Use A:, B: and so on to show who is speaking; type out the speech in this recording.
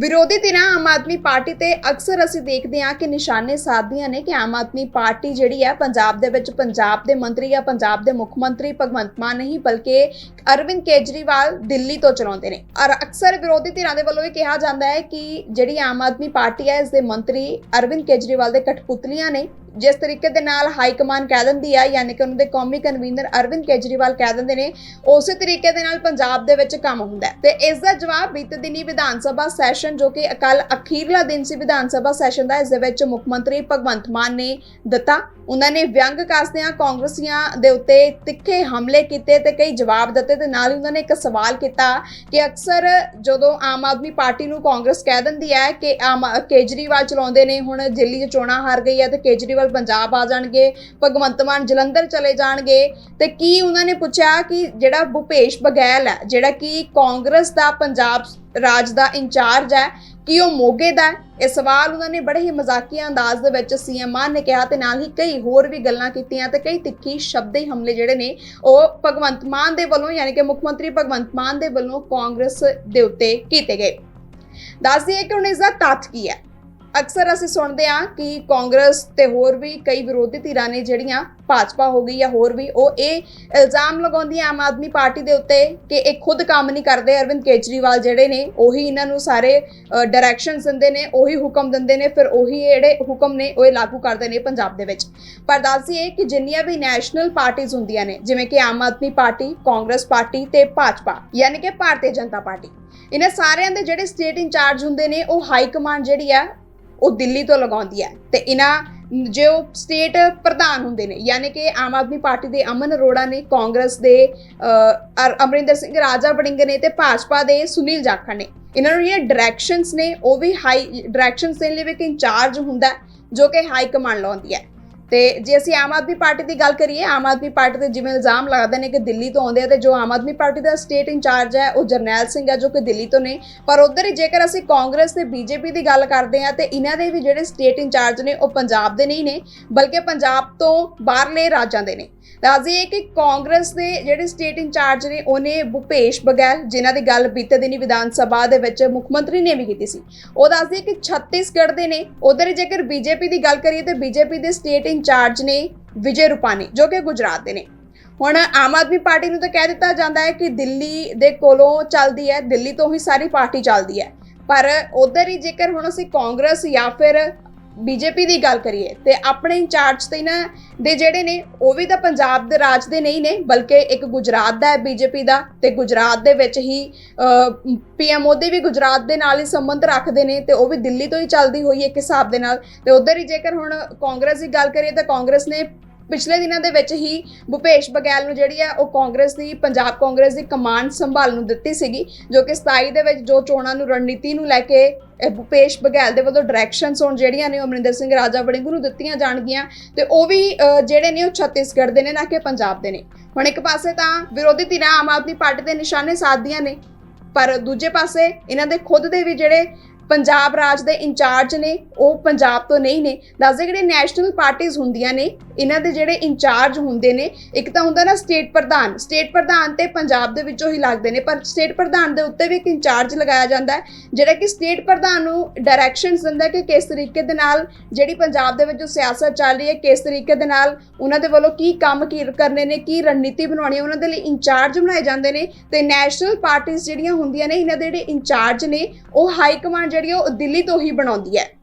A: ਵਿਰੋਧੀ ਧਿਰਾਂ ਆਮ ਆਦਮੀ ਪਾਰਟੀ ਤੇ ਅਕਸਰ ਅਸੀਂ ਦੇਖਦੇ ਹਾਂ ਕਿ ਨਿਸ਼ਾਨੇ ਸਾਧਦੀਆਂ ਨੇ ਕਿ ਆਮ ਆਦਮੀ ਪਾਰਟੀ ਜਿਹੜੀ ਹੈ ਪੰਜਾਬ ਦੇ ਵਿੱਚ ਪੰਜਾਬ ਦੇ ਮੰਤਰੀ ਜਾਂ ਪੰਜਾਬ ਦੇ ਮੁੱਖ ਮੰਤਰੀ ਭਗਵੰਤ ਮਾਨ ਨਹੀਂ, ਬਲਕਿ ਅਰਵਿੰਦ ਕੇਜਰੀਵਾਲ ਦਿੱਲੀ ਤੋਂ ਚਲਾਉਂਦੇ ਨੇ। ਔਰ ਅਕਸਰ ਵਿਰੋਧੀ ਧਿਰਾਂ ਦੇ ਵੱਲੋਂ ਇਹ ਕਿਹਾ ਜਾਂਦਾ ਹੈ ਕਿ ਜਿਹੜੀ ਆਮ ਆਦਮੀ ਪਾਰਟੀ ਹੈ, ਇਸ ਦੇ ਮੰਤਰੀ ਅਰਵਿੰਦ ਕੇਜਰੀਵਾਲ ਦੇ ਕਠਪੁਤਲੀਆਂ ਨੇ ਜਿਸ ਤਰੀਕੇ ਦੇ ਨਾਲ ਹਾਈ ਕਮਾਨ ਕਹਿ ਦਿੰਦੀ ਆ, ਯਾਨੀ ਕਿ ਉਹਨਾਂ ਦੇ ਕੌਮੀ ਕਨਵੀਨਰ ਅਰਵਿੰਦ ਕੇਜਰੀਵਾਲ ਕਹਿ ਦਿੰਦੇ ਨੇ, ਉਸੇ ਤਰੀਕੇ ਦੇ ਨਾਲ ਪੰਜਾਬ ਦੇ ਵਿੱਚ ਕੰਮ ਹੁੰਦਾ ਤੇ ਇਸ ਦਾ ਜਵਾਬ ਬੀਤੇ ਦਿਨੀ ਵਿਧਾਨ ਸਭਾ ਸੈਸ਼ਨ ਜੋ ਕਿ ਕੱਲ ਅਖੀਰਲਾ ਦਿਨ ਸੀ ਵਿਧਾਨ ਸਭਾ ਸੈਸ਼ਨ ਦਾ, ਇਸ ਦੇ ਵਿੱਚ ਮੁੱਖ ਮੰਤਰੀ ਭਗਵੰਤ ਮਾਨ ਨੇ ਦਿੱਤਾ। ਉਹਨਾਂ ਨੇ ਵਿਅੰਗ ਕੱਸਦਿਆਂ ਕਾਂਗਰਸੀਆਂ ਦੇ ਉੱਤੇ ਤਿੱਖੇ ਹਮਲੇ ਕੀਤੇ ਤੇ ਕਈ ਜਵਾਬ ਦਿੱਤੇ ਤੇ ਨਾਲ ਹੀ ਉਹਨਾਂ ਨੇ ਇੱਕ ਸਵਾਲ ਕੀਤਾ ਕਿ ਅਕਸਰ ਜਦੋਂ ਆਮ ਆਦਮੀ ਪਾਰਟੀ ਨੂੰ ਕਾਂਗਰਸ ਕਹਿ ਦਿੰਦੀ ਹੈ ਕਿ ਆਮ ਕੇਜਰੀਵਾਲ ਚਲਾਉਂਦੇ ਨੇ, ਹੁਣ ਦਿੱਲੀ 'ਚ ਚੋਣਾਂ ਹਾਰ ਗਈ ਹੈ ਤੇ ਕੇਜਰੀਵਾਲ ਪੰਜਾਬ ਆ ਜਾਣਗੇ, ਭਗਵੰਤ ਮਾਨ ਜਲੰਧਰ ਚਲੇ ਜਾਣਗੇ, ਤੇ ਕੀ ਉਹਨਾਂ ਨੇ ਪੁੱਛਿਆ ਕਿ ਜਿਹੜਾ ਭੁਪੇਸ਼ ਬਗੈਲ ਹੈ, ਜਿਹੜਾ ਕਿ ਕਾਂਗਰਸ ਦਾ ਪੰਜਾਬ ਰਾਜ ਦਾ ਇੰਚਾਰਜ ਹੈ, ਕੀ ਉਹ ਮੋਗੇ ਦਾ ਇਹ ਸਵਾਲ ਉਹਨਾਂ ਨੇ ਬੜੇ ਹੀ ਮਜ਼ਾਕੀਆ ਅੰਦਾਜ਼ ਦੇ ਵਿੱਚ ਸੀਐਮ ਮਾਨ ਨੇ ਕਿਹਾ ਤੇ ਨਾਲ ਹੀ ਕਈ ਹੋਰ ਵੀ ਗੱਲਾਂ ਕੀਤੀਆਂ ਤੇ ਕਈ ਤਿੱਖੀ ਸ਼ਬਦੀ ਹਮਲੇ ਜਿਹੜੇ ਨੇ, ਉਹ ਭਗਵੰਤ ਮਾਨ ਦੇ ਵੱਲੋਂ ਯਾਨੀ ਕਿ ਮੁੱਖ ਮੰਤਰੀ ਭਗਵੰਤ ਮਾਨ ਦੇ ਵੱਲੋਂ ਕਾਂਗਰਸ ਦੇ ਉੱਤੇ ਕੀਤੇ ਗਏ। ਦੱਸ ਦਈਏ ਕਿ ਹੁਣ ਇਸ ਦਾ ਤੱਥ ਕੀ ਹੈ? ਅਕਸਰ ਅਸੀਂ ਸੁਣਦੇ ਹਾਂ ਕਿ ਕਾਂਗਰਸ ਤੇ ਹੋਰ ਵੀ ਕਈ ਵਿਰੋਧੀ ਧਿਰਾਂ ਨੇ ਜਿਹੜੀਆਂ ਭਾਜਪਾ ਹੋ ਗਈ ਜਾਂ ਹੋਰ ਵੀ, ਉਹ ਇਹ ਇਲਜ਼ਾਮ ਲਗਾਉਂਦੀਆਂ ਆਮ ਆਦਮੀ ਪਾਰਟੀ ਦੇ ਉੱਤੇ ਕਿ ਇਹ ਖੁਦ ਕੰਮ ਨਹੀਂ ਕਰਦੇ। ਅਰਵਿੰਦ ਕੇਜਰੀਵਾਲ ਜਿਹੜੇ ਨੇ, ਉਹੀ ਇਹਨਾਂ ਨੂੰ ਸਾਰੇ ਡਾਇਰੈਕਸ਼ਨਸ ਦਿੰਦੇ ਨੇ, ਉਹੀ ਹੁਕਮ ਦਿੰਦੇ ਨੇ, ਫਿਰ ਉਹੀ ਜਿਹੜੇ ਹੁਕਮ ਨੇ, ਉਹ ਇਹ ਲਾਗੂ ਕਰਦੇ ਨੇ ਪੰਜਾਬ ਦੇ ਵਿੱਚ। ਪਰ ਦੱਸਦੀਏ ਕਿ ਜਿੰਨੀਆਂ ਵੀ ਨੈਸ਼ਨਲ ਪਾਰਟੀਆਂ ਹੁੰਦੀਆਂ ਨੇ, ਜਿਵੇਂ ਕਿ ਆਮ ਆਦਮੀ ਪਾਰਟੀ, ਕਾਂਗਰਸ ਪਾਰਟੀ ਤੇ ਭਾਜਪਾ, ਯਾਨੀ ਕਿ ਭਾਰਤੀ ਜਨਤਾ ਪਾਰਟੀ, ਇਹਨਾਂ ਸਾਰਿਆਂ ਦੇ ਜਿਹੜੇ ਸਟੇਟ ਇੰਚਾਰਜ ਹੁੰਦੇ ਨੇ, ਉਹ ਹਾਈ ਕਮਾਂਡ ਜਿਹੜੀ ਆ ਉਹ ਦਿੱਲੀ ਤੋਂ ਲਗਾਉਂਦੀ ਹੈ। ਤੇ ਇਹਨਾਂ ਜੋ ਸਟੇਟ ਪ੍ਰਧਾਨ ਹੁੰਦੇ ਨੇ, ਯਾਨੀ ਕਿ ਆਮ ਆਦਮੀ ਪਾਰਟੀ ਦੇ ਅਮਨ ਅਰੋੜਾ ਨੇ, ਕਾਂਗਰਸ ਦੇ ਅਮਰਿੰਦਰ ਸਿੰਘ, ਰਾਜਾ ਵੜਿੰਗ ਨੇ ਤੇ ਭਾਜਪਾ ਦੇ ਸੁਨੀਲ ਜਾਖੜ ਨੇ। ਇਹਨਾਂ ਨੂੰ ਜਿਹੜੇ ਡਾਇਰੈਕਸ਼ਨਸ ਨੇ, ਉਹ ਵੀ ਹਾਈ ਡਾਇਰੈਕਸ਼ਨਸ ਦੇ ਲਈ ਵੀ ਇੱਕ ਇੰਚਾਰਜ ਹੁੰਦਾ ਜੋ ਕਿ ਹਾਈ ਕਮਾਂਡ ਲਾਉਂਦੀ ਹੈ। ਤੇ ਜੇ ਅਸੀਂ ਆਮ ਆਦਮੀ ਪਾਰਟੀ ਦੀ ਗੱਲ ਕਰੀਏ, ਆਮ ਆਦਮੀ ਪਾਰਟੀ ਦੇ ਜਿਵੇਂ ਇਲਜ਼ਾਮ ਲੱਗਦੇ ਨੇ ਕਿ ਦਿੱਲੀ ਤੋਂ ਆਉਂਦੇ ਆ ਤੇ ਜੋ ਆਮ ਆਦਮੀ ਪਾਰਟੀ ਦਾ ਸਟੇਟ ਇੰਚਾਰਜ ਹੈ, ਉਹ ਜਰਨੈਲ ਸਿੰਘ ਹੈ ਜੋ ਕਿ ਦਿੱਲੀ ਤੋਂ ਨੇ। ਪਰ ਉਧਰ ਹੀ ਜੇਕਰ ਅਸੀਂ ਕਾਂਗਰਸ ਤੇ ਬੀਜੇਪੀ ਦੀ ਗੱਲ ਕਰਦੇ ਆ ਤੇ ਇਹਨਾਂ ਦੇ ਵੀ ਜਿਹੜੇ ਸਟੇਟ ਇੰਚਾਰਜ ਨੇ, ਉਹ ਪੰਜਾਬ ਦੇ ਨਹੀਂ ਨੇ, ਬਲਕਿ ਪੰਜਾਬ ਤੋਂ ਬਾਹਰਲੇ ਰਾਜਾਂ ਦੇ ਨੇ। ਦੱਸਦੀ ਕਿ ਕਾਂਗਰਸ ਦੇ ਜਿਹੜੇ ਸਟੇਟ ਇੰਚਾਰਜ ਨੇ, ਉਹਨੇ ਭੁਪੇਸ਼ ਬਗੈਲ ਜਿਨ੍ਹਾਂ ਦੀ ਗੱਲ ਬੀਤੇ ਦਿਨੀ ਵਿਧਾਨ ਸਭਾ ਦੇ ਵਿੱਚ ਮੁੱਖ ਮੰਤਰੀ ਨੇ ਵੀ ਕੀਤੀ ਸੀ, ਉਹ ਦੱਸਦੀ ਕਿ ਛੱਤੀਸਗੜ੍ਹ ਦੇ ਨੇ, ਉਧਰ ਜੇਕਰ ਬੀਜੇਪੀ ਦੀ ਗੱਲ ਕਰੀਏ ਤੇ ਬੀਜੇਪੀ ਦੇ ਸਟੇਟ ਇੰਚਾਰਜ ਨੇ ਵਿਜੇ ਰੂਪਾਨੀ, ਜੋ ਕਿ ਗੁਜਰਾਤ ਦੇ ਨੇ। ਹੁਣ ਆਮ ਆਦਮੀ ਪਾਰਟੀ ਨੂੰ ਤਾਂ ਕਹਿ ਦਿੱਤਾ ਜਾਂਦਾ ਹੈ ਕਿ ਦਿੱਲੀ ਦੇ ਕੋਲੋਂ ਚੱਲਦੀ ਹੈ, ਦਿੱਲੀ ਤੋਂ ਹੀ ਸਾਰੀ ਪਾਰਟੀ ਚੱਲਦੀ ਹੈ। ਪਰ ਉਧਰ ਹੀ ਜੇਕਰ ਹੁਣ ਅਸੀਂ ਕਾਂਗਰਸ ਜਾਂ ਫਿਰ ਬੀਜੇਪੀ ਦੀ ਗੱਲ ਕਰੀਏ, ਤੇ ਆਪਣੇ ਇੰਚਾਰਜ ਤੇ ਨਾ, ਦੇ ਜਿਹੜੇ ਨੇ, ਉਹ ਵੀ ਤਾਂ ਪੰਜਾਬ ਦੇ ਰਾਜ ਦੇ ਨਹੀਂ ਨੇ, ਬਲਕਿ ਇੱਕ ਗੁਜਰਾਤ ਦਾ ਹੈ ਬੀਜੇਪੀ ਦਾ, ਤੇ ਗੁਜਰਾਤ ਦੇ ਵਿੱਚ ਹੀ ਪੀਐਮ ਮੋਦੀ ਵੀ ਗੁਜਰਾਤ ਦੇ ਨਾਲ ਹੀ ਸੰਬੰਧ ਰੱਖਦੇ ਨੇ, ਤੇ ਉਹ ਵੀ ਦਿੱਲੀ ਤੋਂ ਹੀ ਚੱਲਦੀ ਹੋਈ ਇੱਕ ਹਿਸਾਬ ਦੇ ਨਾਲ। ਤੇ ਉਧਰ ਹੀ ਜੇਕਰ ਹੁਣ ਕਾਂਗਰਸ ਦੀ ਗੱਲ ਕਰੀਏ, ਤਾਂ ਕਾਂਗਰਸ ਨੇ ਪਿਛਲੇ ਦਿਨਾਂ ਦੇ ਵਿੱਚ ਹੀ ਭੁਪੇਸ਼ ਬਗੈਲ ਨੂੰ ਜਿਹੜੀ ਹੈ, ਉਹ ਕਾਂਗਰਸ ਦੀ, ਪੰਜਾਬ ਕਾਂਗਰਸ ਦੀ ਕਮਾਂਡ ਸੰਭਾਲ ਨੂੰ ਦਿੱਤੀ ਸੀਗੀ, ਜੋ ਕਿ 27 ਦੇ ਵਿੱਚ ਜੋ ਚੋਣਾਂ ਨੂੰ, ਰਣਨੀਤੀ ਨੂੰ ਲੈ ਕੇ ਇਹ ਭੁਪੇਸ਼ ਬਗੈਲ ਦੇ ਵੱਲੋਂ ਡਾਇਰੈਕਸ਼ਨਸ ਹੋਣ ਜਿਹੜੀਆਂ ਨੇ ਉਹ ਅਮਰਿੰਦਰ ਸਿੰਘ ਰਾਜਾ ਵੜਿੰਗ ਨੂੰ ਦਿੱਤੀਆਂ ਜਾਣਗੀਆਂ ਤੇ ਉਹ ਵੀ ਅਹ, ਜਿਹੜੇ ਨੇ ਉਹ ਛੱਤੀਸਗੜ੍ਹ ਦੇ ਨੇ ਨਾ ਕਿ ਪੰਜਾਬ ਦੇ ਨੇ। ਹੁਣ ਇੱਕ ਪਾਸੇ ਤਾਂ ਵਿਰੋਧੀ ਧਿਰਾਂ ਆਮ ਆਦਮੀ ਪਾਰਟੀ ਦੇ ਨਿਸ਼ਾਨੇ ਸਾਧਦੀਆਂ ਨੇ ਪਰ ਦੂਜੇ ਪਾਸੇ ਇਹਨਾਂ ਦੇ ਖੁਦ ਦੇ ਵੀ ਜਿਹੜੇ ਪੰਜਾਬ ਰਾਜ ਦੇ ਇੰਚਾਰਜ ਨੇ, ਉਹ ਪੰਜਾਬ ਤੋਂ ਨਹੀਂ ਨੇ। ਦੱਸਦੇ ਜਿਹੜੇ ਨੈਸ਼ਨਲ ਪਾਰਟੀਆਂ ਹੁੰਦੀਆਂ ਨੇ, ਇਹਨਾਂ ਦੇ ਜਿਹੜੇ ਇੰਚਾਰਜ ਹੁੰਦੇ ਨੇ, ਇੱਕ ਤਾਂ ਹੁੰਦਾ ਨਾ ਸਟੇਟ ਪ੍ਰਧਾਨ ਸਟੇਟ ਪ੍ਰਧਾਨ ਤੇ ਪੰਜਾਬ ਦੇ ਵਿੱਚੋਂ ਹੀ ਲੱਗਦੇ ਨੇ, ਪਰ ਸਟੇਟ ਪ੍ਰਧਾਨ ਦੇ ਉੱਤੇ ਵੀ ਇੱਕ ਇੰਚਾਰਜ ਲਗਾਇਆ ਜਾਂਦਾ ਹੈ, ਜਿਹੜਾ ਕਿ ਸਟੇਟ ਪ੍ਰਧਾਨ ਨੂੰ ਡਾਇਰੈਕਸ਼ਨਸ ਦਿੰਦਾ ਕਿ ਕਿਸ ਤਰੀਕੇ ਦੇ ਨਾਲ ਜਿਹੜੀ ਪੰਜਾਬ ਦੇ ਵਿੱਚ ਜੋ ਸਿਆਸਤ ਚੱਲ ਰਹੀ ਹੈ, ਕਿਸ ਤਰੀਕੇ ਦੇ ਨਾਲ ਉਹਨਾਂ ਦੇ ਵੱਲੋਂ ਕੀ ਕੰਮ ਕੀ ਕਰਨੇ ਨੇ, ਕੀ ਰਣਨੀਤੀ ਬਣਾਉਣੀ ਹੈ, ਉਹਨਾਂ ਦੇ ਲਈ ਇੰਚਾਰਜ ਬਣਾਏ ਜਾਂਦੇ ਨੇ ਤੇ ਨੈਸ਼ਨਲ ਪਾਰਟੀਆਂ ਜਿਹੜੀਆਂ ਹੁੰਦੀਆਂ ਨੇ, ਇਹਨਾਂ ਦੇ ਜਿਹੜੇ ਇੰਚਾਰਜ ਨੇ, ਉਹ ਹਾਈ ਕਮਾਂਡ ਜਿਹੜੀ ਉਹ ਦਿੱਲੀ ਤੋਂ ਹੀ ਬਣਾਉਂਦੀ ਹੈ।